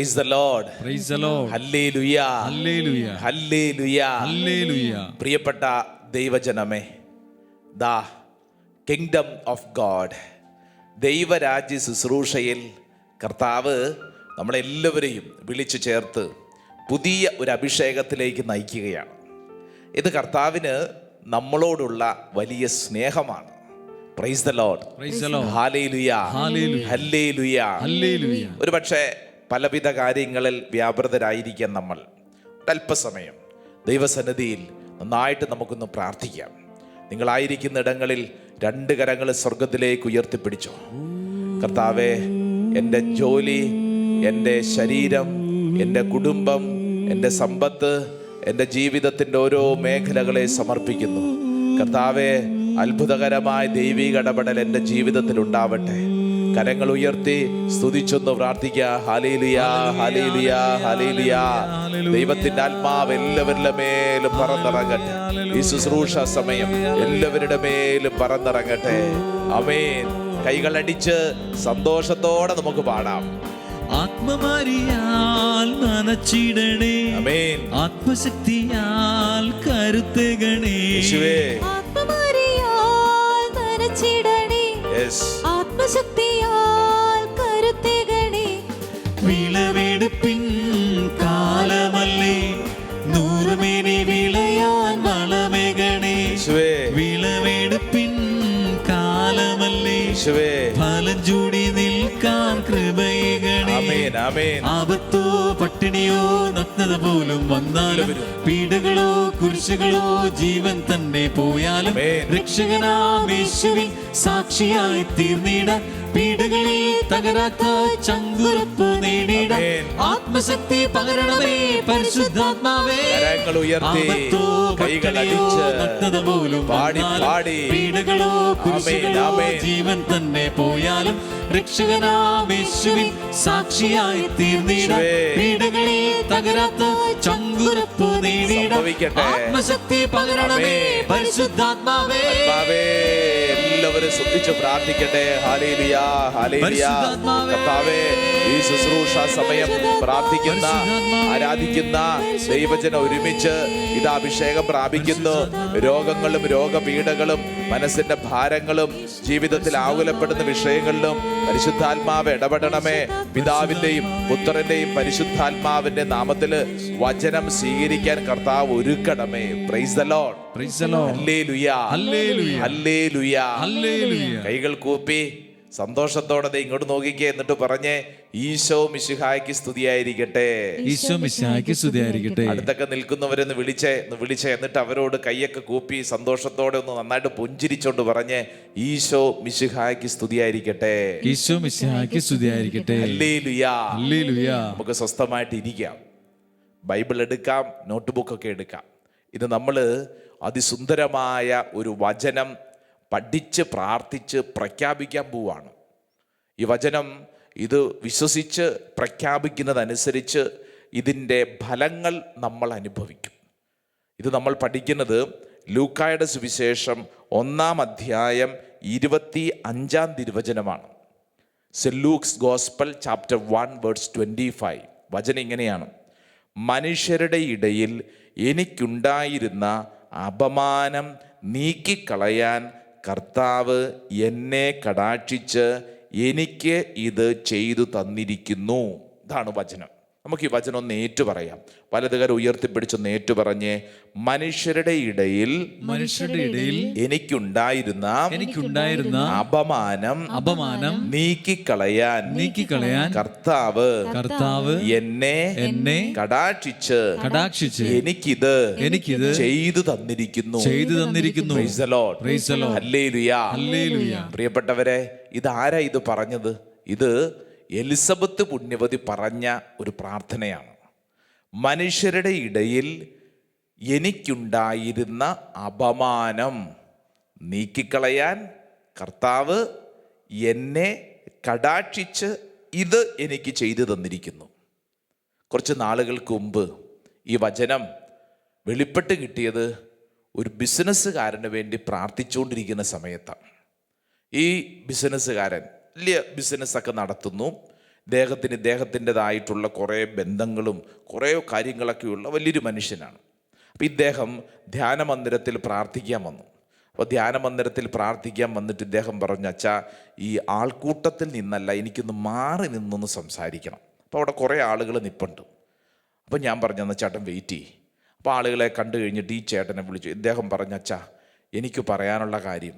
Praise the lord praise the lord hallelujah hallelujah hallelujah hallelujah പ്രിയപ്പെട്ട ദൈവജനമേ ദാ kingdom of God ദൈവരാജ്യ ശുശ്രൂഷയിൽ കർത്താവ് നമ്മളെല്ലാവരെയും വിളിച്ചു ചേർത്ത് പുതിയ ഒരു അഭിഷേകത്തിലേക്ക് നയിക്കുകയാണ്. ഇത് കർത്താവിന് നമ്മളോടുള്ള വലിയ സ്നേഹമാണ്. പ്രൈസ് ദ ലോർഡ് ഒരു പക്ഷേ പലവിധ കാര്യങ്ങളിൽ വ്യാപൃതരായിരിക്കാം നമ്മൾ അല്പസമയം ദൈവസന്നിധിയിൽ നന്നായിട്ട് നമുക്കൊന്ന് പ്രാർത്ഥിക്കാം. നിങ്ങളായിരിക്കുന്ന ഇടങ്ങളിൽ രണ്ട് കരങ്ങൾ സ്വർഗത്തിലേക്ക് ഉയർത്തിപ്പിടിച്ചോ. കർത്താവെ എന്റെ ജോലി എന്റെ ശരീരം എന്റെ കുടുംബം എന്റെ സമ്പത്ത് എന്റെ ജീവിതത്തിന്റെ ഓരോ മേഖലകളെ സമർപ്പിക്കുന്നു. കർത്താവെ അത്ഭുതകരമായ ദൈവിക ഇടപെടൽ എന്റെ ജീവിതത്തിൽ ഉണ്ടാവട്ടെ. കരങ്ങൾ ഉയർത്തി സ്തുതിച്ചൊന്ന് പ്രാർത്ഥിക്കുക. ഹാലേലുയ ഹാലേലുയ ഹാലേലുയ ദൈവത്തിന്റെ ആത്മാവ് എല്ലാവരുടെ മേലും പറന്നിറങ്ങട്ടെ. ഈ ശുശ്രൂഷ സമയം എല്ലാവരുടെ മേലും പറന്നിറങ്ങട്ടെ. അമേൻ കൈകളടിച്ച് സന്തോഷത്തോടെ നമുക്ക് പാടാം. ആത്മമാരിയാൽ നനച്ചിടണേ. അമേൻ ആത്മശക്തിയാൽ കരുത്തുകണേ. യേശുവേ. ആത്മമാരിയാൽ നനച്ചിടണേ. യെസ് ആത്മശക്തിയാൽ കരുത്തേകണേ വിളവെടുപ്പിൻ കാലമല്ലേ? നൂറുമേനി വിളയാൻ വളമേകണേ വിളവെടുപ്പിൻ കാലമല്ലേ? യേശുവേ. ഫലം ചൂടി നിൽക്കാൻ കൃപയകണേ ആമേൻ ആമേൻ. ആപത്തോ പട്ടിണിയോ നഗ്നത പോലും വന്നാലും പീഡകളോ കുരിശുകളോ ജീവൻ തന്നെ പോയാലും രക്ഷകനാ യേശുവിൻ സാക്ഷിയായി തീർന്നിട പീഡകളിൽ തകരാത്ത ചങ്കുറപ്പ് നേടിട ആമേൻ. ആത്മശക്തി പകരണമേ പരിശുദ്ധാത്മാവേ കരങ്ങൾ ഉയർത്തി, ആപത്തോ കൈകൾ പട്ടിണിയോ അടിച്ച്, നഗ്നത പോലും പാടി, വന്നാലും പാടി. പീഡകളോ കുരിശുകളോ ആമേൻ. ജീവൻ തന്നെ പോയാലും രക്ഷകനാം യേശുവിൻ സാക്ഷിയായി തീർന്നിട. പീഡകളിൽ തകരാത്ത ചങ്കുറപ്പ് നേടിയിട ആത്മശക്തി പകരണമേ പരിശുദ്ധാത്മാവേ ശ്രദ്ധിച്ച് പ്രാർത്ഥിക്കട്ടെ. കർത്താവേ ഈ ശുശ്രൂഷ സമയം പ്രാർത്ഥിക്കുന്ന ആരാധിക്കുന്ന ദൈവജന ഒരുമിച്ച് ഇത് അഭിഷേകം പ്രാപിക്കുന്നു. രോഗങ്ങളും രോഗപീഠകളും മനസ്സിന്റെ ഭാരങ്ങളും ജീവിതത്തിൽ ആകുലപ്പെടുന്ന വിഷയങ്ങളിലും പരിശുദ്ധാത്മാവ് ഇടപെടണമേ. പിതാവിന്റെയും പുത്രന്റെയും പരിശുദ്ധാത്മാവിന്റെ നാമത്തിൽ വചനം സ്വീകരിക്കാൻ കർത്താവ് ഒരുക്കണമേ. Praise the. കൈകൾ കൂപ്പി. സന്തോഷത്തോടെ ഇങ്ങോട്ട് നോക്കിക്കേ എന്നിട്ട് പറഞ്ഞേ ഈശോ മിശിഹായ്ക്ക് സ്തുതിയായിരിക്കട്ടെ. ഈശോ മിശിഹായ്ക്ക് സ്തുതിയായിരിക്കട്ടെ. അടുത്തൊക്കെ നിൽക്കുന്നവരെന്ന് വിളിച്ചേ ഒന്ന് വിളിച്ചേ എന്നിട്ട് അവരോട് കൈയൊക്കെ കൂപ്പി സന്തോഷത്തോടെ ഒന്ന് നന്നായിട്ട് പുഞ്ചിരിച്ചോണ്ട് പറഞ്ഞേ ഈശോ മിശിഹായ്ക്ക് സ്തുതിയായിരിക്കട്ടെ. ഈശോ മിശിഹായ്ക്ക് സ്തുതിയായിരിക്കട്ടെ. നമുക്ക് സ്വസ്ഥമായിട്ട് ഇരിക്കാം. ബൈബിൾ എടുക്കാം നോട്ട് ബുക്കൊക്കെ എടുക്കാം. ഇത് നമ്മൾ അതിസുന്ദരമായ ഒരു വചനം പഠിച്ച് പ്രാർത്ഥിച്ച് പ്രഖ്യാപിക്കാൻ പോവാണ്. ഈ വചനം ഇത് വിശ്വസിച്ച് പ്രഖ്യാപിക്കുന്നതനുസരിച്ച് ഇതിന്റെ ഫലങ്ങൾ നമ്മൾ അനുഭവിക്കും. ഇത് നമ്മൾ പഠിക്കുന്നത് ലൂക്കായുടെ സുവിശേഷം ഒന്നാം അധ്യായം ഇരുപത്തി അഞ്ചാം തിരുവചനമാണ്. Luke's gospel chapter one words twenty five. വചനം ഇങ്ങനെയാണ്. മനുഷ്യരുടെ ഇടയിൽ എനിക്കുണ്ടായിരുന്ന അപമാനം നീക്കിക്കളയാൻ കർത്താവ് എന്നെ കടാക്ഷിച്ച് എനിക്ക് ഇത് ചെയ്തു തന്നിരിക്കുന്നു. ഇതാണ് വചനം. നമുക്ക് ഈ വചനം ഒന്ന് ഏറ്റു പറയാം. വലതുകാർ ഉയർത്തിപ്പിടിച്ചൊന്ന് ഏറ്റു പറഞ്ഞ് മനുഷ്യരുടെ ഇടയിൽ മനുഷ്യരുടെ ഇടയിൽ എനിക്കുണ്ടായിരുന്ന എനിക്കുണ്ടായിരുന്ന അപമാനം അപമാനം നീക്കിക്കളയാൻ നീക്കിക്കളയാൻ കർത്താവ് കർത്താവ് എന്നെ എന്നെ കടാക്ഷിച്ച് കടാക്ഷിച്ച് എനിക്കിത് എനിക്കിത് ചെയ്തു തന്നിരിക്കുന്നു. ചെയ്തു തന്നിരിക്കുന്നു. പ്രിയപ്പെട്ടവരെ ഇതാരാ ഇത് പറഞ്ഞത്? ഇത് എലിസബത്ത് പുണ്യവതി പറഞ്ഞ ഒരു പ്രാർത്ഥനയാണ്. മനുഷ്യരുടെ ഇടയിൽ എനിക്കുണ്ടായിരുന്ന അപമാനം നീക്കിക്കളയാൻ കർത്താവ് എന്നെ കടാക്ഷിച്ച് ഇത് എനിക്ക് ചെയ്തു തന്നിരിക്കുന്നു. കുറച്ച് നാളുകൾക്ക് മുമ്പ് ഈ വചനം വെളിപ്പെട്ട് കിട്ടിയത് ഒരു ബിസിനസ്സുകാരന് വേണ്ടി പ്രാർത്ഥിച്ചുകൊണ്ടിരിക്കുന്ന സമയത്താണ്. ഈ ബിസിനസ്സുകാരൻ വലിയ ബിസിനസ്സൊക്കെ നടത്തുന്നു. ഇദ്ദേഹത്തിന് ഇദ്ദേഹത്തിന്റെതായിട്ടുള്ള കുറേ ബന്ധങ്ങളും കുറേ കാര്യങ്ങളൊക്കെയുള്ള വലിയൊരു മനുഷ്യനാണ്. അപ്പം ഇദ്ദേഹം ധ്യാന മന്ദിരത്തിൽ പ്രാർത്ഥിക്കാൻ വന്നു. അപ്പോൾ ധ്യാന മന്ദിരത്തിൽ പ്രാർത്ഥിക്കാൻ വന്നിട്ട് ഇദ്ദേഹം പറഞ്ഞു അച്ഛാ ഈ ആൾക്കൂട്ടത്തിൽ നിന്നല്ല എനിക്കൊന്ന് മാറി നിന്നൊന്ന് സംസാരിക്കണം. അപ്പോൾ അവിടെ കുറേ ആളുകൾ നിപ്പുണ്ട്. അപ്പോൾ ഞാൻ പറഞ്ഞു എന്നാൽ ചേട്ടൻ വെയിറ്റ് ചെയ്യ്. അപ്പോൾ ആളുകളെ കണ്ടു കഴിഞ്ഞിട്ട് ഈ ചേട്ടനെ വിളിച്ചു. ഇദ്ദേഹം പറഞ്ഞു അച്ഛാ എനിക്ക് പറയാനുള്ള കാര്യം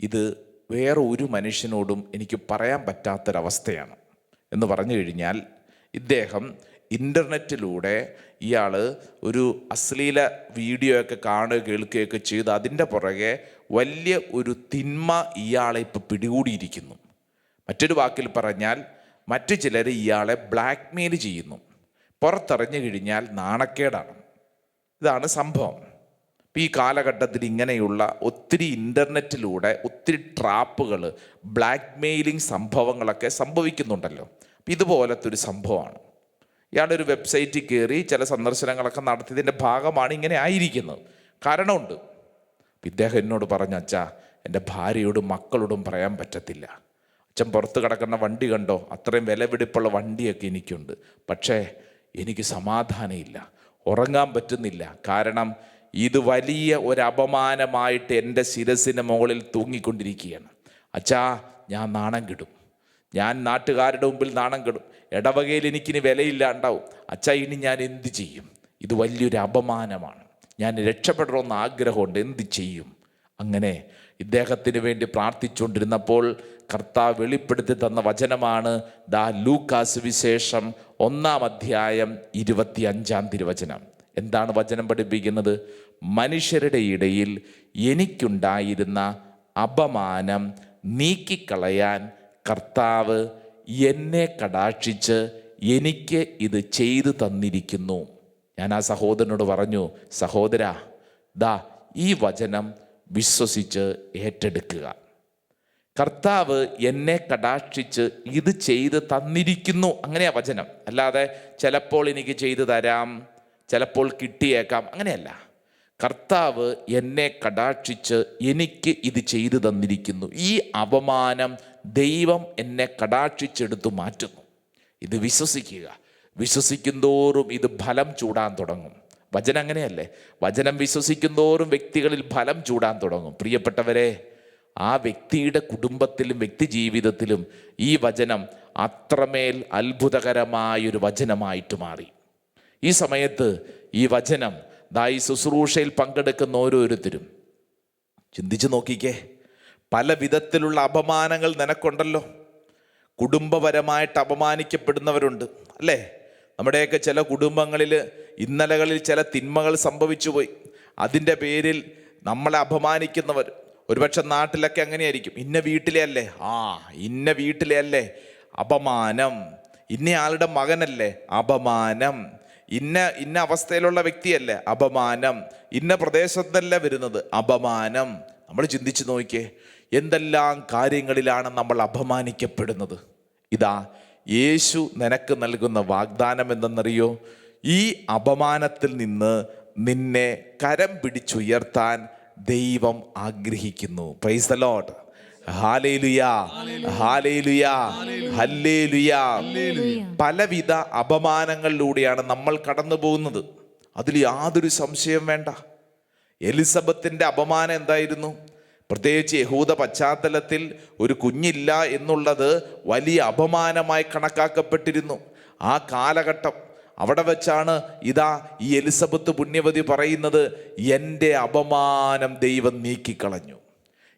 ഇത് വേറെ ഒരു മനുഷ്യനോടും എനിക്ക് പറയാൻ പറ്റാത്തൊരവസ്ഥയാണ്. എന്ന് പറഞ്ഞു കഴിഞ്ഞാൽ ഇദ്ദേഹം ഇന്റർനെറ്റിലൂടെ ഇയാൾ ഒരു അശ്ലീല വീഡിയോ ഒക്കെ കാണുക കേൾക്കുകയൊക്കെ ചെയ്ത് അതിന്റെ പുറകെ വലിയ ഒരു തിന്മ ഇയാളെ ഇപ്പോൾ പിടികൂടിയിരിക്കുന്നു. മറ്റൊരു വാക്കിൽ പറഞ്ഞാൽ മറ്റു ചിലർ ഇയാളെ ബ്ലാക്ക്മെയിൽ ചെയ്യുന്നു. പുറത്തിറങ്ങി കഴിഞ്ഞാൽ നാണക്കേടാണ്. ഇതാണ് സംഭവം. ഈ കാലഘട്ടത്തിൽ ഇങ്ങനെയുള്ള ഒത്തിരി ഇന്റർനെറ്റിലൂടെ ഒത്തിരി ട്രാപ്പുകൾ ബ്ലാക്ക് മെയിലിംഗ് സംഭവങ്ങളൊക്കെ സംഭവിക്കുന്നുണ്ടല്ലോ. ഇതുപോലത്തെ ഒരു സംഭവമാണ്. ഇയാളൊരു വെബ്സൈറ്റിൽ കയറി ചില സന്ദർശനങ്ങളൊക്കെ നടത്തിയതിന്റെ ഭാഗമാണ് ഇങ്ങനെ ആയിരിക്കുന്നത്. കാരണമുണ്ട്. ഇദ്ദേഹം എന്നോട് പറഞ്ഞ അച്ഛാ എന്റെ ഭാര്യയോടും മക്കളോടും പറയാൻ പറ്റത്തില്ല. അച്ഛൻ പുറത്ത് കിടക്കുന്ന വണ്ടി കണ്ടോ? അത്രയും വിലപിടിപ്പുള്ള വണ്ടിയൊക്കെ എനിക്കുണ്ട്. പക്ഷേ എനിക്ക് സമാധാനമില്ല. ഉറങ്ങാൻ പറ്റുന്നില്ല. കാരണം ഇത് വലിയ ഒരു അപമാനമായിട്ട് എന്റെ ശിരസിന് മുകളിൽ തൂങ്ങിക്കൊണ്ടിരിക്കുകയാണ്. അച്ഛാ ഞാൻ നാണം കിടും. ഞാൻ നാട്ടുകാരുടെ മുമ്പിൽ നാണം കിടും. ഇടവകയിൽ എനിക്കിനി വിലയില്ലാണ്ടാവും അച്ഛാ ഇനി ഞാൻ എന്ത് ചെയ്യും? ഇത് വലിയൊരു അപമാനമാണ്. ഞാൻ രക്ഷപ്പെടണമെന്ന് ആഗ്രഹമുണ്ട്. എന്ത് ചെയ്യും? അങ്ങനെ ഇദ്ദേഹത്തിന് വേണ്ടി പ്രാർത്ഥിച്ചുകൊണ്ടിരുന്നപ്പോൾ കർത്താവ് വെളിപ്പെടുത്തി തന്ന വചനമാണ് ദാ ലൂക്കാസ് വിശേഷം ഒന്നാം അധ്യായം ഇരുപത്തി അഞ്ചാം തിരുവചനം. എന്താണ് വചനം പഠിപ്പിക്കുന്നത്? മനുഷ്യരുടെ ഇടയിൽ എനിക്കുണ്ടായിരുന്ന അപമാനം നീക്കിക്കളയാൻ കർത്താവ് എന്നെ കടാക്ഷിച്ച് എനിക്ക് ഇത് ചെയ്തു തന്നിരിക്കുന്നു. ഞാൻ ആ സഹോദരനോട് പറഞ്ഞു സഹോദര ദാ ഈ വചനം വിശ്വസിച്ച് ഏറ്റെടുക്കുക. കർത്താവ് എന്നെ കടാക്ഷിച്ച് ഇത് ചെയ്ത് തന്നിരിക്കുന്നു. അങ്ങനെയാ വചനം. അല്ലാതെ ചിലപ്പോൾ എനിക്ക് ചെയ്തു തരാം ചിലപ്പോൾ കിട്ടിയേക്കാം. അങ്ങനെയല്ല. കർത്താവ് എന്നെ കടാക്ഷിച്ച് എനിക്ക് ഇത് ചെയ്തു തന്നിരിക്കുന്നു. ഈ അപമാനം ദൈവം എന്നെ കടാക്ഷിച്ചെടുത്തു മാറ്റുന്നു. ഇത് വിശ്വസിക്കുക. വിശ്വസിക്കുന്തോറും ഇത് ഫലം ചൂടാൻ തുടങ്ങും. വചനം അങ്ങനെയല്ലേ? വചനം വിശ്വസിക്കുന്തോറും വ്യക്തികളിൽ ഫലം ചൂടാൻ തുടങ്ങും. പ്രിയപ്പെട്ടവരെ ആ വ്യക്തിയുടെ കുടുംബത്തിലും വ്യക്തി ജീവിതത്തിലും ഈ വചനം അത്രമേൽ അത്ഭുതകരമായൊരു വചനമായിട്ട് മാറി. ഈ സമയത്ത് ഈ വചനം ദാ ഈ ശുശ്രൂഷയിൽ പങ്കെടുക്കുന്ന ഓരോരുത്തരും. ചിന്തിച്ചു നോക്കിക്കേ പല വിധത്തിലുള്ള അപമാനങ്ങൾ നിനക്കുണ്ടല്ലോ. കുടുംബപരമായിട്ട് അപമാനിക്കപ്പെടുന്നവരുണ്ട് അല്ലേ? നമ്മുടെയൊക്കെ ചില കുടുംബങ്ങളിൽ ഇന്നലകളിൽ ചില തിന്മകൾ സംഭവിച്ചു പോയി. അതിന്റെ പേരിൽ നമ്മളെ അപമാനിക്കുന്നവർ. ഒരുപക്ഷെ നാട്ടിലൊക്കെ അങ്ങനെയായിരിക്കും. ഇന്ന വീട്ടിലെ അല്ലേ? ആ ഇന്ന വീട്ടിലെ അല്ലേ? അപമാനം. ഇന്നയാളുടെ മകനല്ലേ? അപമാനം. ഇന്ന ഇന്ന അവസ്ഥയിലുള്ള വ്യക്തിയല്ലേ? അപമാനം. ഇന്ന പ്രദേശത്തല്ല വരുന്നത്. അപമാനം. നമ്മൾ ചിന്തിച്ചു നോക്കിയേ എന്തെല്ലാം കാര്യങ്ങളിലാണ് നമ്മൾ അപമാനിക്കപ്പെടുന്നത്? ഇതാ യേശു നിനക്ക് നൽകുന്ന വാഗ്ദാനം എന്തെന്നറിയോ? ഈ അപമാനത്തിൽ നിന്ന് നിന്നെ കരം പിടിച്ചുയർത്താൻ ദൈവം ആഗ്രഹിക്കുന്നു. പ്രൈസ് ദ പലവിധ അപമാനങ്ങളിലൂടെയാണ് നമ്മൾ കടന്നു പോകുന്നത് അതിൽ യാതൊരു സംശയം വേണ്ട. എലിസബത്തിന്റെ അപമാനം എന്തായിരുന്നു? പ്രത്യേകിച്ച് യഹൂദ പശ്ചാത്തലത്തിൽ ഒരു കുഞ്ഞില്ല എന്നുള്ളത് വലിയ അപമാനമായി കണക്കാക്കപ്പെട്ടിരുന്നു. ആ കാലഘട്ടം അവിടെ വെച്ചാണ് ഇതാ ഈ എലിസബത്ത് പുണ്യവതി പറയുന്നത് എന്റെ അപമാനം ദൈവം നീക്കിക്കളഞ്ഞു.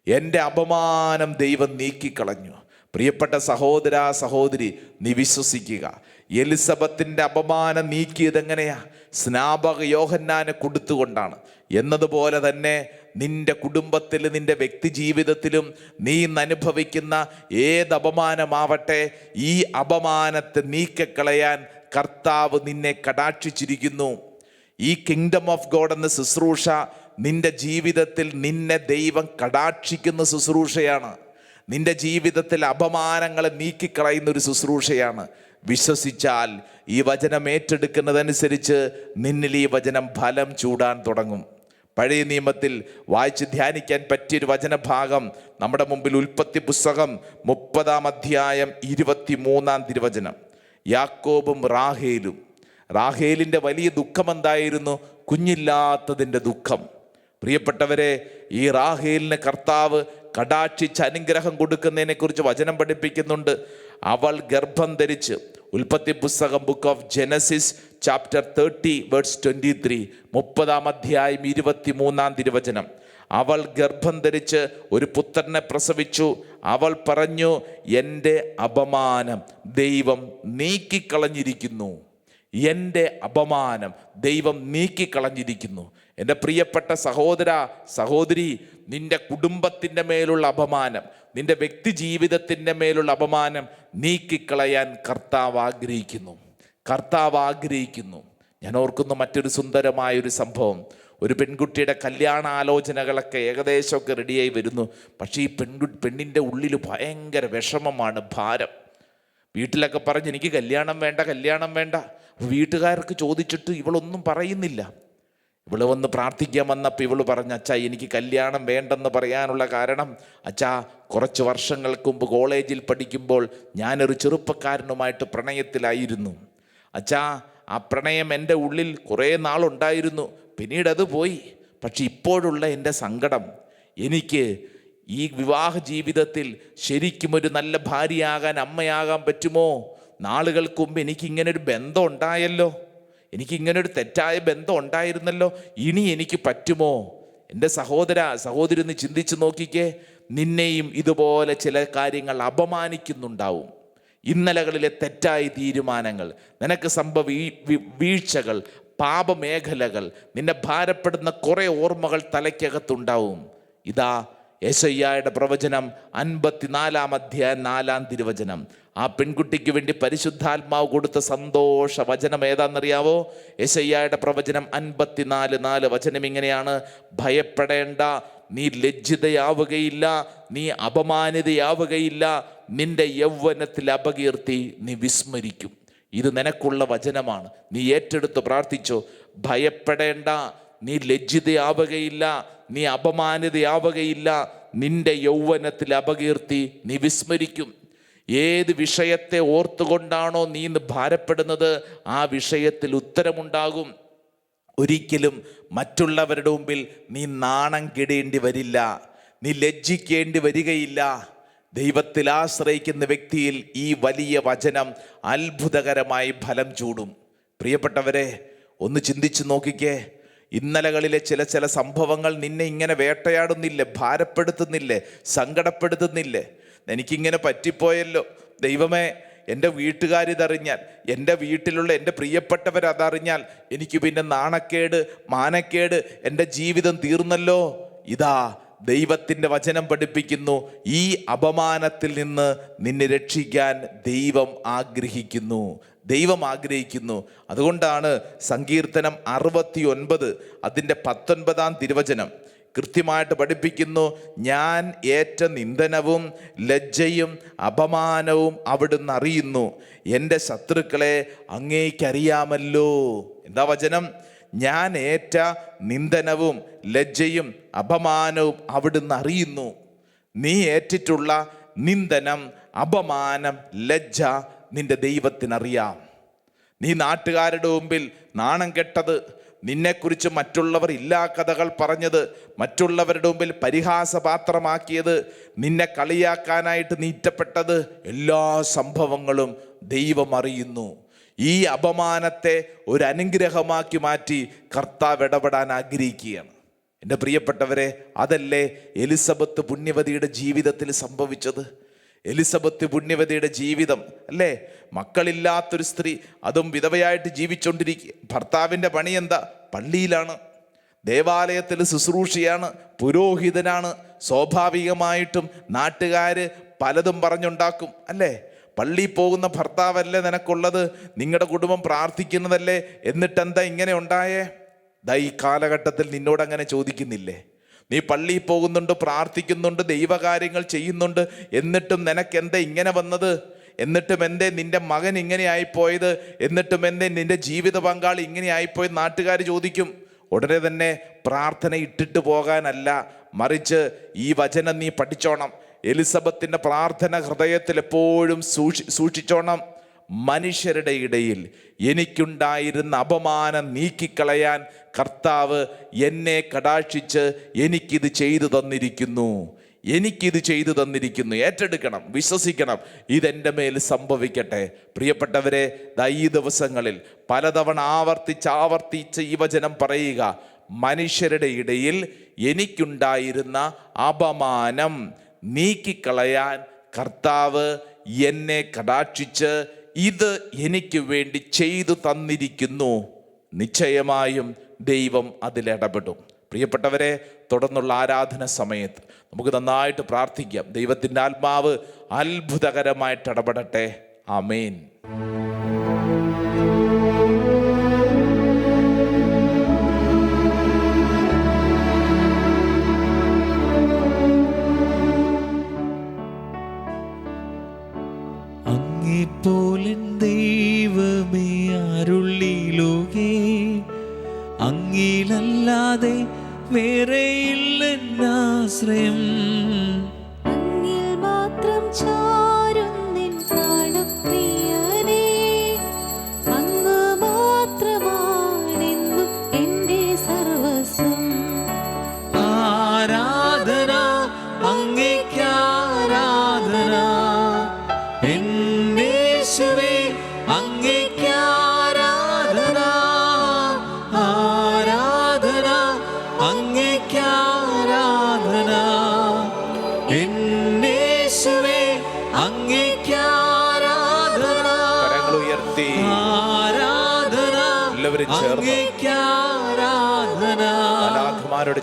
എന്റെ അപമാനം ദൈവം നീക്കിക്കളഞ്ഞു. പ്രിയപ്പെട്ട സഹോദര സഹോദരി നീ വിശ്വസിക്കുക. എലിസബത്തിന്റെ അപമാനം നീക്കിയത് എങ്ങനെയാ? സ്നാപക യോഹന്നാനെ കൊടുത്തുകൊണ്ടാണ്. എന്നതുപോലെ തന്നെ നിന്റെ കുടുംബത്തിൽ നിന്റെ വ്യക്തി ജീവിതത്തിലും നീ അനുഭവിക്കുന്ന ഏത് അപമാനമാവട്ടെ ഈ അപമാനത്തെ നീക്കക്കളയാൻ കർത്താവ് നിന്നെ കടാക്ഷിച്ചിരിക്കുന്നു. ഈ കിങ്ഡം ഓഫ് ഗോഡ് എന്ന ശുശ്രൂഷ നിന്റെ ജീവിതത്തിൽ നിന്നെ ദൈവം കടാക്ഷിക്കുന്ന ശുശ്രൂഷയാണ്. നിന്റെ ജീവിതത്തിൽ അപമാനങ്ങളെ നീക്കിക്കളയുന്ന ഒരു ശുശ്രൂഷയാണ്. വിശ്വസിച്ചാൽ ഈ വചനം ഏറ്റെടുക്കുന്നതനുസരിച്ച് നിന്നിൽ ഈ വചനം ഫലം ചൂടാൻ തുടങ്ങും. പഴയ നിയമത്തിൽ വായിച്ച് ധ്യാനിക്കാൻ പറ്റിയൊരു വചനഭാഗം നമ്മുടെ മുമ്പിൽ ഉൽപ്പത്തി പുസ്തകം മുപ്പതാം അധ്യായം ഇരുപത്തി മൂന്നാം തിരുവചനം. യാക്കോബും റാഹേലും. റാഹേലിന്റെ വലിയ ദുഃഖം എന്തായിരുന്നു? കുഞ്ഞില്ലാത്തതിന്റെ ദുഃഖം. പ്രിയപ്പെട്ടവരെ ഈ റാഹേലിന് കർത്താവ് കടാക്ഷിച്ച് അനുഗ്രഹം കൊടുക്കുന്നതിനെ കുറിച്ച് വചനം പഠിപ്പിക്കുന്നുണ്ട്. അവൾ ഗർഭം ധരിച്ച് ഉൽപ്പത്തി പുസ്തകം book of Genesis chapter thirty words twenty three മുപ്പതാം അധ്യായം ഇരുപത്തി മൂന്നാം തിരുവചനം. അവൾ ഗർഭം ധരിച്ച് ഒരു പുത്രനെ പ്രസവിച്ചു. അവൾ പറഞ്ഞു എന്റെ അപമാനം ദൈവം നീക്കിക്കളഞ്ഞിരിക്കുന്നു. എന്റെ അപമാനം ദൈവം നീക്കിക്കളഞ്ഞിരിക്കുന്നു. എന്റെ പ്രിയപ്പെട്ട സഹോദര സഹോദരി നിന്റെ കുടുംബത്തിന്റെ മേലുള്ള അപമാനം നിന്റെ വ്യക്തി ജീവിതത്തിന്റെ മേലുള്ള അപമാനം നീക്കിക്കളയാൻ കർത്താവ് ആഗ്രഹിക്കുന്നു. കർത്താവ് ആഗ്രഹിക്കുന്നു. ഞാൻ ഓർക്കുന്ന മറ്റൊരു സുന്ദരമായ ഒരു സംഭവം. ഒരു പെൺകുട്ടിയുടെ കല്യാണ ആലോചനകളൊക്കെ ഏകദേശമൊക്കെ റെഡിയായി വരുന്നു. പക്ഷേ ഈ പെൺകു പെണ്ണിന്റെ ഉള്ളിൽ ഭയങ്കര വിഷമമാണ് ഭാരം. വീട്ടിലൊക്കെ പറഞ്ഞ് എനിക്ക് കല്യാണം വേണ്ട കല്യാണം വേണ്ട. വീട്ടുകാർക്ക് ചോദിച്ചിട്ട് ഇവളൊന്നും പറയുന്നില്ല. ഇവൾ വന്ന് പ്രാർത്ഥിക്കാൻ വന്നപ്പോൾ ഇവൾ പറഞ്ഞ അച്ഛാ എനിക്ക് കല്യാണം വേണ്ടെന്ന് പറയാനുള്ള കാരണം അച്ഛാ കുറച്ച് വർഷങ്ങൾക്ക് മുമ്പ് കോളേജിൽ പഠിക്കുമ്പോൾ ഞാനൊരു ചെറുപ്പക്കാരനുമായിട്ട് പ്രണയത്തിലായിരുന്നു. അച്ഛാ ആ പ്രണയം എന്റെ ഉള്ളിൽ കുറേ നാളുണ്ടായിരുന്നു. പിന്നീട് അത് പോയി. പക്ഷെ ഇപ്പോഴുള്ള എന്റെ സങ്കടം എനിക്ക് ഈ വിവാഹ ജീവിതത്തിൽ ശരിക്കും ഒരു നല്ല ഭാര്യയാകാൻ അമ്മയാകാൻ പറ്റുമോ? നാളുകൾക്ക് മുമ്പ് എനിക്ക് ഇങ്ങനെ ഒരു ബന്ധം ഉണ്ടായല്ലോ. എനിക്ക് ഇങ്ങനെ ഒരു തെറ്റായ ബന്ധം ഉണ്ടായിരുന്നല്ലോ. ഇനി എനിക്ക് പറ്റുമോ? എന്റെ സഹോദര സഹോദരി ഒന്ന് ചിന്തിച്ചു നോക്കിക്കേ. നിന്നെയും ഇതുപോലെ ചില കാര്യങ്ങൾ അപമാനിക്കുന്നുണ്ടാവും. ഇന്നലകളിലെ തെറ്റായ തീരുമാനങ്ങൾ നിനക്ക് സംഭവ വീഴ്ചകൾ പാപമേഖലകൾ നിന്നെ ഭാരപ്പെടുന്ന കുറേ ഓർമ്മകൾ തലയ്ക്കകത്തുണ്ടാവും. ഇതാ യേശയ്യായുടെ പ്രവചനം അൻപത്തിനാലാം അധ്യായം നാലാം തിരുവചനം. ആ പെൺകുട്ടിക്ക് വേണ്ടി പരിശുദ്ധാത്മാവ് കൊടുത്ത സന്തോഷ വചനം ഏതാണെന്നറിയാവോ? യേശയ്യായുടെ പ്രവചനം അൻപത്തിനാല് നാല് വചനം ഇങ്ങനെയാണ്. ഭയപ്പെടേണ്ട നീ ലജ്ജിതയാവുകയില്ല നീ അപമാനിതയാവുകയില്ല നിന്റെ യൗവനത്തിൽ അപകീർത്തി നീ വിസ്മരിക്കും. ഇത് നിനക്കുള്ള വചനമാണ്. നീ ഏറ്റെടുത്ത് പ്രാർത്ഥിച്ചോ. ഭയപ്പെടേണ്ട നീ ലജ്ജിതയാവുകയില്ല നീ അപമാനിതയാവുകയില്ല നിന്റെ യൗവനത്തിൽ അപകീർത്തി നീ വിസ്മരിക്കും. ഏത് വിഷയത്തെ ഓർത്തുകൊണ്ടാണോ നീ ഇന്ന് ഭാരപ്പെടുന്നത് ആ വിഷയത്തിൽ ഉത്തരമുണ്ടാകും. ഒരിക്കലും മറ്റുള്ളവരുടെ മുമ്പിൽ നീ നാണം കെടേണ്ടി വരില്ല നീ ലജ്ജിക്കേണ്ടി വരികയില്ല. ദൈവത്തിൽ ആശ്രയിക്കുന്ന വ്യക്തിയിൽ ഈ വലിയ വചനം അത്ഭുതകരമായി ഫലം ചൂടും. പ്രിയപ്പെട്ടവരെ ഒന്ന് ചിന്തിച്ചു നോക്കിക്കേ ഇന്നലകളിലെ ചില ചില സംഭവങ്ങൾ നിന്നെ ഇങ്ങനെ വേട്ടയാടുന്നില്ലേ ഭാരപ്പെടുത്തുന്നില്ലേ സങ്കടപ്പെടുത്തുന്നില്ലേ? എനിക്കിങ്ങനെ പറ്റിപ്പോയല്ലോ. ദൈവമേ എന്റെ വീട്ടുകാരിതറിഞ്ഞാൽ എന്റെ വീട്ടിലുള്ള എന്റെ പ്രിയപ്പെട്ടവർ അതറിഞ്ഞാൽ എനിക്ക് പിന്നെ നാണക്കേട് മാനക്കേട് എന്റെ ജീവിതം തീർന്നല്ലോ. ഇതാ ദൈവത്തിന്റെ വചനം പഠിപ്പിക്കുന്നു. ഈ അപമാനത്തിൽ നിന്ന് നിന്നെ രക്ഷിക്കാൻ ദൈവം ആഗ്രഹിക്കുന്നു. ദൈവം ആഗ്രഹിക്കുന്നു. അതുകൊണ്ടാണ് സങ്കീർത്തനം അറുപത്തി ഒൻപത് അതിന്റെ പത്തൊൻപതാം തിരുവചനം. കൃത്യമായിട്ട് പഠിപ്പിക്കുന്നു ഞാൻ ഏറ്റ നിന്ദനവും ലജ്ജയും അപമാനവും അവിടുന്ന് അറിയുന്നു. എന്റെ ശത്രുക്കളെ അങ്ങേക്കറിയാമല്ലോ എന്താ വചനം? ഞാൻ ഏറ്റ നിന്ദനവും ലജ്ജയും അപമാനവും അവിടുന്ന് അറിയുന്നു. നീ ഏറ്റിട്ടുള്ള നിന്ദനം അപമാനം ലജ്ജ നിന്റെ ദൈവത്തിനറിയാം. നീ നാട്ടുകാരുടെ മുമ്പിൽ നാണം കെട്ടത് നിന്നെക്കുറിച്ച് മറ്റുള്ളവർ ഇല്ലാ കഥകൾ പറഞ്ഞത് മറ്റുള്ളവരുടെ മുമ്പിൽ പരിഹാസപാത്രമാക്കിയത് നിന്നെ കളിയാക്കാനായിട്ട് നീറ്റപ്പെട്ടത് എല്ലാ സംഭവങ്ങളും ദൈവം അറിയുന്നു. ഈ അപമാനത്തെ ഒരു അനുഗ്രഹമാക്കി മാറ്റി കർത്താവ് ഇടപെടാൻ ആഗ്രഹിക്കുകയാണ്. എന്റെ പ്രിയപ്പെട്ടവരെ അതല്ലേ എലിസബത്ത് പുണ്യവതിയുടെ ജീവിതത്തിൽ സംഭവിച്ചത്? എലിസബത്ത് പുണ്യവതിയുടെ ജീവിതം അല്ലേ? മക്കളില്ലാത്തൊരു സ്ത്രീ അതും വിധവയായിട്ട് ജീവിച്ചുകൊണ്ടിരിക്കുക ഭർത്താവിന്റെ പണി എന്താ പള്ളിയിലാണ്. ദേവാലയത്തിൽ ശുശ്രൂഷയാണ് പുരോഹിതനാണ്. സ്വാഭാവികമായിട്ടും നാട്ടുകാർ പലതും പറഞ്ഞുണ്ടാക്കും അല്ലേ? പള്ളി പോകുന്ന ഭർത്താവല്ലേ നിനക്കുള്ളത്? നിങ്ങളുടെ കുടുംബം പ്രാർത്ഥിക്കുന്നതല്ലേ? എന്നിട്ടെന്താ ഇങ്ങനെ ഉണ്ടായേ? ദാ ഈ കാലഘട്ടത്തിൽ നിന്നോട് അങ്ങനെ ചോദിക്കുന്നില്ലേ? നീ പള്ളിയിൽ പോകുന്നുണ്ട് പ്രാർത്ഥിക്കുന്നുണ്ട് ദൈവകാര്യങ്ങൾ ചെയ്യുന്നുണ്ട്. എന്നിട്ടും നിനക്ക് എന്താ ഇങ്ങനെ വന്നത്? എന്നിട്ടും എന്തേ നിന്റെ മകൻ ഇങ്ങനെ ആയിപ്പോയത്? എന്നിട്ടും എന്തേ നിന്റെ ജീവിത പങ്കാളി ഇങ്ങനെ ആയിപ്പോയത് നാട്ടുകാർ ചോദിക്കും. ഉടനെ തന്നെ പ്രാർത്ഥന ഇട്ടിട്ട് പോകാനല്ല മറിച്ച് ഈ വചനം നീ പഠിച്ചോണം. എലിസബത്തിന്റെ പ്രാർത്ഥന ഹൃദയത്തിൽ എപ്പോഴും സൂക്ഷി സൂക്ഷിച്ചോണം. മനുഷ്യരുടെ ഇടയിൽ എനിക്കുണ്ടായിരുന്ന അപമാനം നീക്കിക്കളയാൻ കർത്താവ് എന്നെ കടാക്ഷിച്ച് എനിക്കിത് ചെയ്തു തന്നിരിക്കുന്നു. എനിക്കിത് ചെയ്തു തന്നിരിക്കുന്നു. ഏറ്റെടുക്കണം വിശ്വസിക്കണം. ഇതെന്റെ മേൽ സംഭവിക്കട്ടെ. പ്രിയപ്പെട്ടവരെ ഈ ദിവസങ്ങളിൽ പലതവണ ആവർത്തിച്ച് ആവർത്തിച്ച് ഈ വചനം പറയുക. മനുഷ്യരുടെ ഇടയിൽ എനിക്കുണ്ടായിരുന്ന അപമാനം നീക്കിക്കളയാൻ കർത്താവ് എന്നെ കടാക്ഷിച്ച് ഇത് എനിക്ക് വേണ്ടി ചെയ്തു തന്നിരിക്കുന്നു. നിശ്ചയമായും ദൈവം അതിലിടപെടും പ്രിയപ്പെട്ടവരെ തുടർന്നുള്ള ആരാധന സമയത്ത് നമുക്ക് നന്നായിട്ട് പ്രാർത്ഥിക്കാം. ദൈവത്തിന്റെ ആത്മാവ് അത്ഭുതകരമായിട്ട് ഇടപെടട്ടെ. ആമേൻ. അങ്ങിലല്ലാതെ വേറെയില്ലെന്നാശ്രയം അങ്ങിൽ മാത്രം ചാരും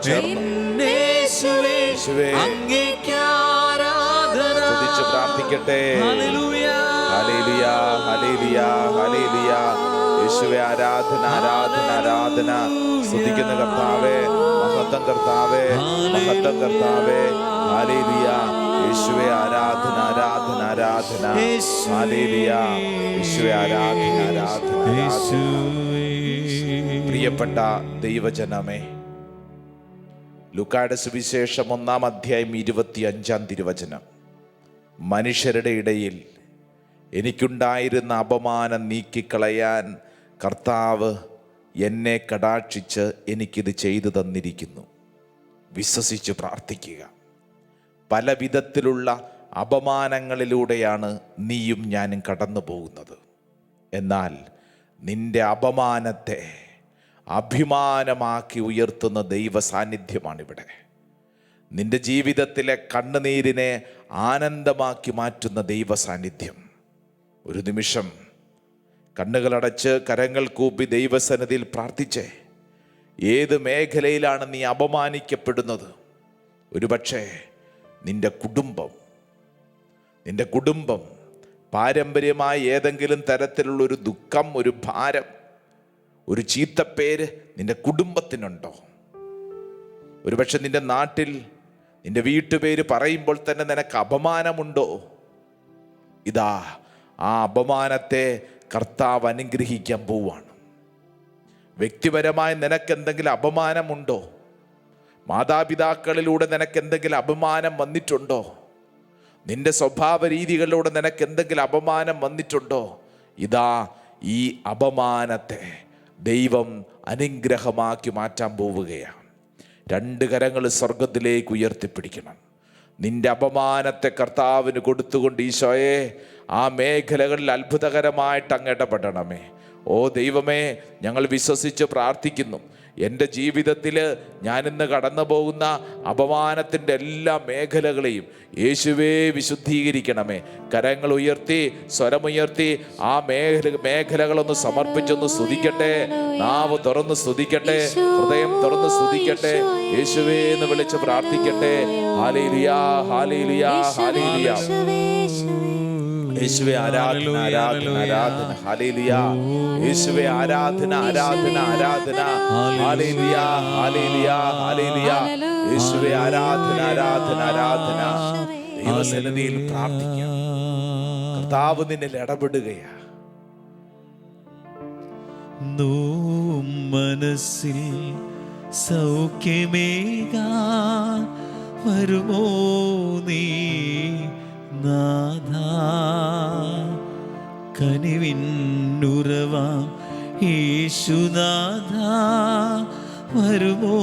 ചേർന്ന് സ്തുതിച്ച് പ്രാർത്ഥിക്കട്ടെ. യേശുവേ ആരാധന ആരാധന ആരാധന. സ്തുതിക്കുന്ന കർത്താവേ മഹത്വം കർത്താവേ മഹത്വം കർത്താവേ. ഹാലേലിയ യേശുവേ ആരാധന ആരാധന ആരാധന. ഹാലേലിയ യേശുവേ ആരാധന ആരാധന പ്രിയപ്പെട്ട ദൈവജനമേ ലുക്കായുടെ സുവിശേഷം ഒന്നാം അധ്യായം ഇരുപത്തി അഞ്ചാം തിരുവചനം. മനുഷ്യരുടെ ഇടയിൽ എനിക്കുണ്ടായിരുന്ന അപമാനം നീക്കിക്കളയാൻ കർത്താവ് എന്നെ കടാക്ഷിച്ച് എനിക്കിത് ചെയ്തു തന്നിരിക്കുന്നു. വിശ്വസിച്ച് പ്രാർത്ഥിക്കുക. പല വിധത്തിലുള്ള അപമാനങ്ങളിലൂടെയാണ് നീയും ഞാനും കടന്നു പോകുന്നത് എന്നാൽ നിന്റെ അപമാനത്തെ അഭിമാനമാക്കി ഉയർത്തുന്ന ദൈവ സാന്നിധ്യമാണിവിടെ നിന്റെ ജീവിതത്തിലെ കണ്ണുനീരിനെ ആനന്ദമാക്കി മാറ്റുന്ന ദൈവ സാന്നിധ്യം ഒരു നിമിഷം കണ്ണുകളടച്ച് കരങ്ങൾ കൂപ്പി ദൈവസന്നിധിയിൽ പ്രാർത്ഥിച്ചേ. ഏത് മേഖലയിലാണ് നീ അപമാനിക്കപ്പെടുന്നത്? ഒരുപക്ഷെ നിന്റെ കുടുംബം നിന്റെ കുടുംബം പാരമ്പര്യമായി ഏതെങ്കിലും തരത്തിലുള്ള ഒരു ദുഃഖം ഒരു ഭാരം ഒരു ചീത്തപ്പേര് നിന്റെ കുടുംബത്തിനുണ്ടോ? ഒരുപക്ഷെ നിന്റെ നാട്ടിൽ നിന്റെ വീട്ടുപേര് പറയുമ്പോൾ തന്നെ നിനക്ക് അപമാനമുണ്ടോ? ഇതാ ആ അപമാനത്തെ കർത്താവ് അനുഗ്രഹിക്കാൻ പോവാണ്. വ്യക്തിപരമായി നിനക്ക് എന്തെങ്കിലും അപമാനമുണ്ടോ? മാതാപിതാക്കളിലൂടെ നിനക്ക് എന്തെങ്കിലും അപമാനം വന്നിട്ടുണ്ടോ? നിന്റെ സ്വഭാവ രീതികളിലൂടെ നിനക്ക് എന്തെങ്കിലും അപമാനം വന്നിട്ടുണ്ടോ? ഇതാ ഈ അപമാനത്തെ ദൈവം അനുഗ്രഹമാക്കി മാറ്റാൻ പോവുകയാണ്. രണ്ട് കരങ്ങൾ സ്വർഗത്തിലേക്ക് ഉയർത്തിപ്പിടിക്കണം. നിന്റെ അപമാനത്തെ കർത്താവിന് കൊടുത്തുകൊണ്ട് ഈശോയെ ആ മേഖലകളിൽ അത്ഭുതകരമായിട്ട് അങ്ങ് ഇടപെടണമേ ഓ ദൈവമേ ഞങ്ങൾ വിശ്വസിച്ച് പ്രാർത്ഥിക്കുന്നു. എന്റെ ജീവിതത്തിൽ ഞാനിന്ന് കടന്നു പോകുന്ന അപമാനത്തിന്റെ എല്ലാ മേഖലകളെയും യേശുവേ വിശുദ്ധീകരിക്കണമേ. കരങ്ങൾ ഉയർത്തി സ്വരമുയർത്തി ആ മേഖല മേഖലകളൊന്ന് സമർപ്പിച്ചൊന്ന് സ്തുതിക്കട്ടെ. നാവ് തുറന്ന് സ്തുതിക്കട്ടെ. ഹൃദയം തുറന്ന് സ്തുതിക്കട്ടെ. യേശുവേ എന്ന് വിളിച്ച് പ്രാർത്ഥിക്കട്ടെ. ഹാലേലിയാ ഹാലേലിയാ ഹാലേലിയാ. യേശുവെ ആരാധന ആരാധന ആരാധന. യേശുവെ ആരാധന ആരാധന ആരാധന. യേശുവെ ആരാധന ആരാധന ആരാധന. ദൈവസന്നിധിയിൽ പ്രാർത്ഥിക്കാം. കർത്താവ് നിന്നിൽ ഇടപെടുകയാ. മനസ്സിൽ സൗഖ്യമേകാ. വരുമോ നീ? നാഥ കനിവിന്നുറവാം യേശുനാഥ വരുമോ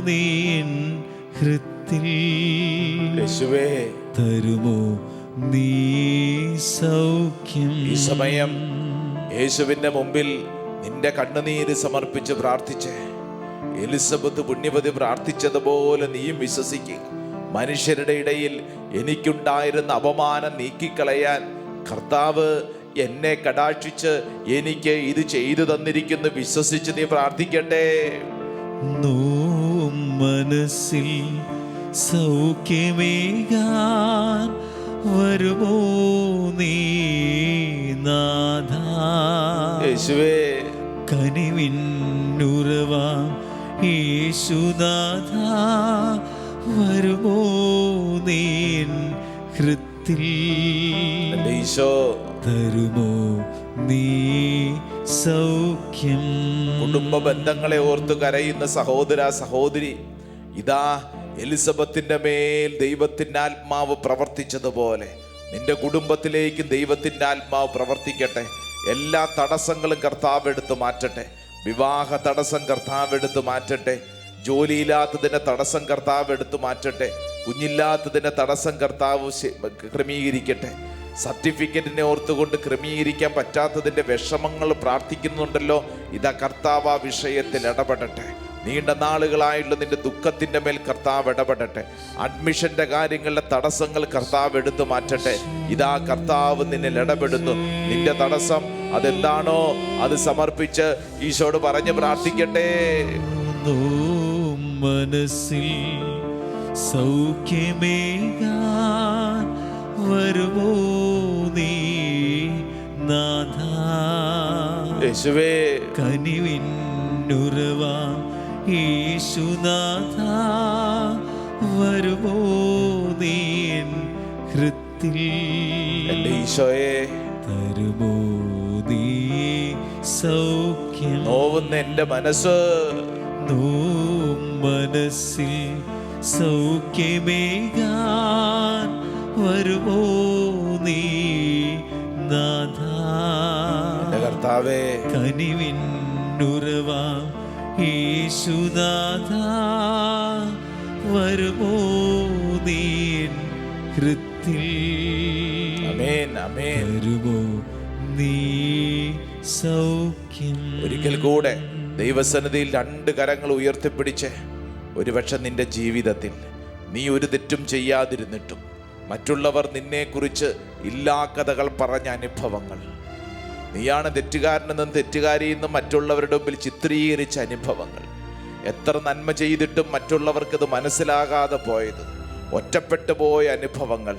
നീൻ ഹൃത്തിൽ? യേശുവേ. തരുമോ നീ സൗഖ്യം? ഈ സമയം യേശുവിന്റെ മുമ്പിൽ നിന്റെ കണ്ണുനീര് സമർപ്പിച്ച് പ്രാർത്ഥിച്ച്. എലിസബത്ത് പുണ്യപതി പ്രാർത്ഥിച്ചതുപോലെ നീയും വിശ്വസിക്കുക മനുഷ്യരുടെ ഇടയിൽ എനിക്കുണ്ടായിരുന്ന അപമാനം നീക്കിക്കളയാൻ കർത്താവ് എന്നെ കടാക്ഷിച്ച് എനിക്ക് ഇത് ചെയ്തു തന്നിരിക്കുന്നു. വിശ്വസിച്ച് നീ പ്രാർത്ഥിക്കട്ടെ. മനസ്സിൽ സൗഖ്യമേകാൻ വരുമോ നീ നാഥ? യേശുവേ. കനിവിന്നുറവാം യേശുനാഥ. എന്റെ ഈശോ തരുമോ നീ സൗഖ്യം? കുടുംബ ബന്ധങ്ങളെ ഓർത്ത് കരയുന്ന സഹോദര സഹോദരി ഇതാ എലിസബത്തിന്റെ മേൽ ദൈവത്തിന്റെ ആത്മാവ് പ്രവർത്തിച്ചതുപോലെ നിന്റെ കുടുംബത്തിലേക്ക് ദൈവത്തിന്റെ ആത്മാവ് പ്രവർത്തിക്കട്ടെ. എല്ലാ തടസ്സങ്ങളും കർത്താവ് എടുത്ത് മാറ്റട്ടെ. വിവാഹ തടസ്സം കർത്താവ് എടുത്ത് മാറ്റട്ടെ. ജോലിയില്ലാത്തതിന്റെ തടസ്സം കർത്താവ് എടുത്തു മാറ്റട്ടെ. കുഞ്ഞില്ലാത്തതിന്റെ തടസ്സം കർത്താവ് ക്രമീകരിക്കട്ടെ. സർട്ടിഫിക്കറ്റിനെ ഓർത്തുകൊണ്ട് ക്രമീകരിക്കാൻ പറ്റാത്തതിന്റെ വിഷമങ്ങൾ പ്രാർത്ഥിക്കുന്നുണ്ടല്ലോ. ഇതാ കർത്താവ് ആ വിഷയത്തിൽ ഇടപെടട്ടെ. നീണ്ട നാളുകളായുള്ള നിന്റെ ദുഃഖത്തിന്റെ മേൽ കർത്താവ് ഇടപെടട്ടെ. അഡ്മിഷന്റെ കാര്യങ്ങളിലെ തടസ്സങ്ങൾ കർത്താവ് എടുത്തു മാറ്റട്ടെ. ഇതാ കർത്താവ് നിന്നിൽ ഇടപെടുന്നു. നിന്റെ തടസ്സം അതെന്താണോ അത് സമർപ്പിച്ച് ഈശോട് പറഞ്ഞ് പ്രാർത്ഥിക്കട്ടെ. മനസ്സിൽ സൗഖ്യമേകാൻ വരുമോ നീ നാഥ? യേശുവേ. കനിവിന്നുറവാം യേശുനാഥ വരുമോ നീൻ ഹൃത്തിൽ? ഈശോയെ. തരുമോ നീ സൗഖ്യം? നോവുന്ന എന്റെ മനസ്സ്. നോവും മനസ്സിൽ സൗഖ്യമേകാൻ വരുമോ നീ കർത്താവേ. യേശുനാഥ വരുമോ നീ കൃത്തിൽ വരുമോ നീ സൗഖ്യം? ഒരിക്കൽ കൂടെ ദൈവസന്നിധിയിൽ രണ്ട് കരങ്ങൾ ഉയർത്തിപ്പിടിച്ച് ഒരുപക്ഷെ നിന്റെ ജീവിതത്തിൽ നീ ഒരു തെറ്റും ചെയ്യാതിരുന്നിട്ടും മറ്റുള്ളവർ നിന്നെക്കുറിച്ച് ഇല്ലാ കഥകൾ പറഞ്ഞ അനുഭവങ്ങൾ. നീയാണ് തെറ്റുകാരനെന്നും തെറ്റുകാരിയെന്നും മറ്റുള്ളവരുടെ മുമ്പിൽ ചിത്രീകരിച്ച അനുഭവങ്ങൾ. എത്ര നന്മ ചെയ്തിട്ടും മറ്റുള്ളവർക്കത് മനസ്സിലാകാതെ പോയത്. ഒറ്റപ്പെട്ടു പോയ അനുഭവങ്ങൾ.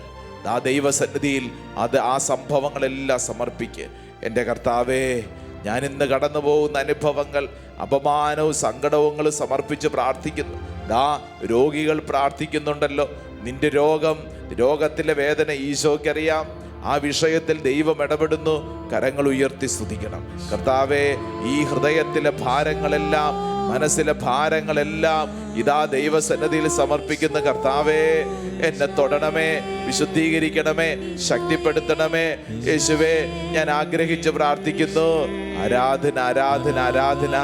ആ ദൈവസന്നിധിയിൽ അത് ആ സംഭവങ്ങളെല്ലാം സമർപ്പിക്കുക എന്റെ കർത്താവേ ഞാൻ ഇന്ന് കടന്നു പോകുന്ന അനുഭവങ്ങൾ അപമാനവും സങ്കടവും സമർപ്പിച്ച് പ്രാർത്ഥിക്കുന്നു. ദാ രോഗികൾ പ്രാർത്ഥിക്കുന്നുണ്ടല്ലോ. നിന്റെ രോഗം രോഗത്തിലെ വേദന ഈശോയ്ക്കറിയാം. ആ വിഷയത്തിൽ ദൈവം ഇടപെടുന്നു. കരങ്ങൾ ഉയർത്തി സ്തുതിക്കണം. കർത്താവെ ഈ ഹൃദയത്തിലെ ഭാരങ്ങളെല്ലാം മനസ്സിലെ ഭാരങ്ങളെല്ലാം ഇതാ ദൈവസന്നദ്ധിയിൽ സമർപ്പിക്കുന്ന കർത്താവേ എന്നെ തൊടണമേ വിശുദ്ധീകരിക്കണമേ ശക്തിപ്പെടുത്തണമേ. യേശുവേ ഞാൻ ആഗ്രഹിച്ച് പ്രാർത്ഥിക്കുന്നു. ആരാധന ആരാധന ആരാധന.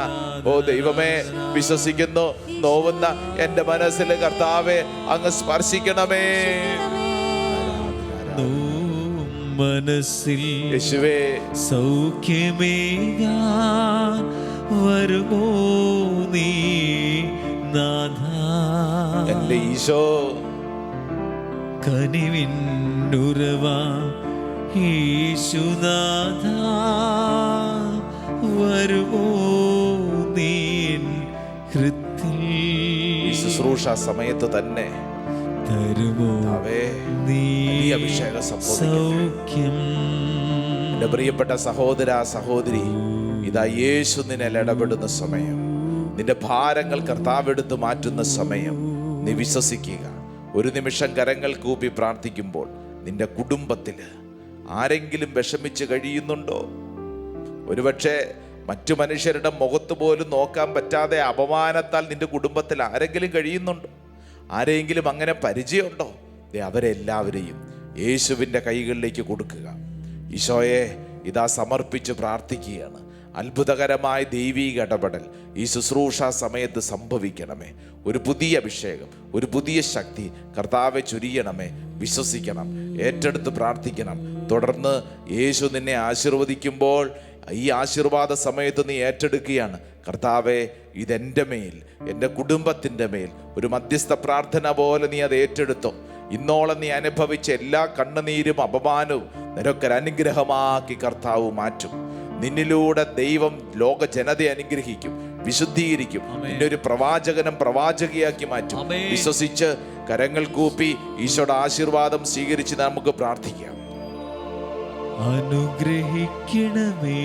ഓ ദൈവമേ വിശ്വസിക്കുന്നു. നോവുന്ന എന്റെ മനസ്സിലെ കർത്താവെ അങ്ങ് സ്പർശിക്കണമേ. മനസ്സിൽ യേശുവേ. സൗഖ്യമേകാൻ വരുമോ നീ നാഥ? എന്റെ ഈശോ. വരുമോ നീ ഹൃത്തിൽ? ഈ ശുശ്രൂഷ സമയത്ത് തന്നെ തരുമോ നീ അഭിഷേകം. സൗഖ്യം? പ്രിയപ്പെട്ട സഹോദര സഹോദരി ഇതാ യേശു നിന്നെ ഇടപെടുന്ന സമയം. നിന്റെ ഭാരങ്ങൾ കർത്താവ് എടുത്ത് മാറ്റുന്ന സമയം. നീ വിശ്വസിക്കുക. ഒരു നിമിഷം കരങ്ങൾ കൂപ്പി പ്രാർത്ഥിക്കുമ്പോൾ നിന്റെ കുടുംബത്തിൽ ആരെങ്കിലും വിഷമിച്ച് കഴിയുന്നുണ്ടോ? ഒരുപക്ഷെ മറ്റു മനുഷ്യരുടെ മുഖത്ത് പോലും നോക്കാൻ പറ്റാതെ അപമാനത്താൽ നിന്റെ കുടുംബത്തിൽ ആരെങ്കിലും കഴിയുന്നുണ്ടോ? ആരെങ്കിലും അങ്ങനെ പരിചയമുണ്ടോ? അവരെല്ലാവരെയും യേശുവിന്റെ കൈകളിലേക്ക് കൊടുക്കുക. ഈശോയെ ഇതാ സമർപ്പിച്ച് പ്രാർത്ഥിക്കുകയാണ്. അത്ഭുതകരമായ ദൈവീക ഇടപെടൽ ഈ ശുശ്രൂഷ സമയത്ത് സംഭവിക്കണമേ. ഒരു പുതിയ അഭിഷേകം ഒരു പുതിയ ശക്തി കർത്താവെ ചൊരിയണമേ. വിശ്വസിക്കണം ഏറ്റെടുത്ത് പ്രാർത്ഥിക്കണം. തുടർന്ന് യേശു നിന്നെ ആശീർവദിക്കുമ്പോൾ ഈ ആശീർവാദ സമയത്ത് നീ ഏറ്റെടുക്കുകയാണ്. കർത്താവെ ഇതെന്റെ മേൽ എന്റെ കുടുംബത്തിന്റെ മേൽ ഒരു മധ്യസ്ഥ പ്രാർത്ഥന പോലെ നീ അത് ഏറ്റെടുത്തോ. ഇന്നോളം നീ അനുഭവിച്ച എല്ലാ കണ്ണുനീരും അപമാനവും നിനക്കൊരു അനുഗ്രഹമാക്കി കർത്താവ് മാറ്റും. നിന്നിലൂടെ ദൈവം ലോക ജനതയെ അനുഗ്രഹിക്കും വിശുദ്ധീകരിക്കും നിന്നെ ഒരു പ്രവാചകനും പ്രവാചകയാക്കി മാറ്റും. വിശ്വസിച്ച് കരങ്ങൾ കൂപ്പി ഈശോയുടെ ആശീർവാദം സ്വീകരിച്ച് നമുക്ക് പ്രാർത്ഥിക്കാം. അനുഗ്രഹിക്കണമേ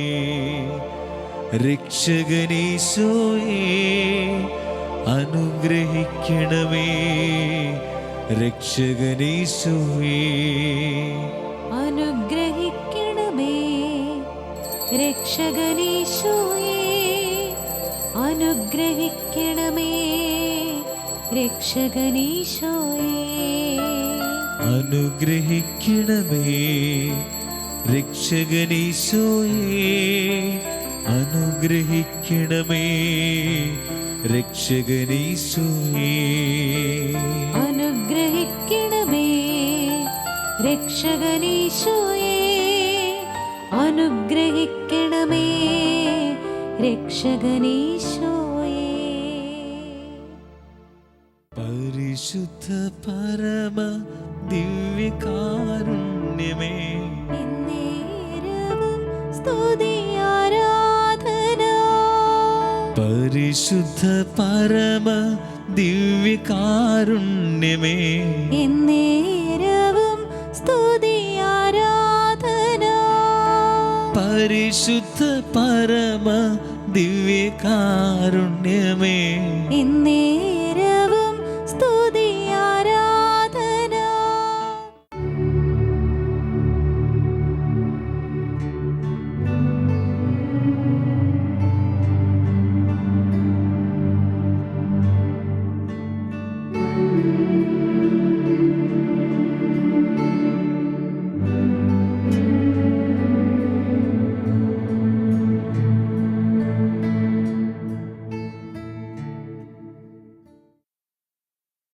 രക്ഷകനീശോയേ അനുഗ്രഹിക്കണമേ രക്ഷകനീശോയേ അനുഗ്രഹിക്കണമേ രക്ഷകനീശോയേ അനുഗ്രഹിക്കണമേ. രക്ഷകനീശോയേ. അനുഗ്രഹിക്കണമേ. രക്ഷകനീശോയേ അനുഗ്രഹിക്കണമേ. രക്ഷകനീശോയേ. അനുഗ്രഹിക്കണമേ. രക്ഷകനീശോയേ. രക്ഷകനീശോയേ. പരിശുദ്ധ പരമ ദിവ്യകാരുണ്യമേ. എന്നേരവും സ്തുതി ആരാധന പരിശുദ്ധ പരമ ദിവ്യകാരുണ്യമേ. എന്നേരവും സ്തുതി ആരാധന പരിശുദ്ധ പരമ ദിവ്യകാരുണ്യമേ. എന്നേ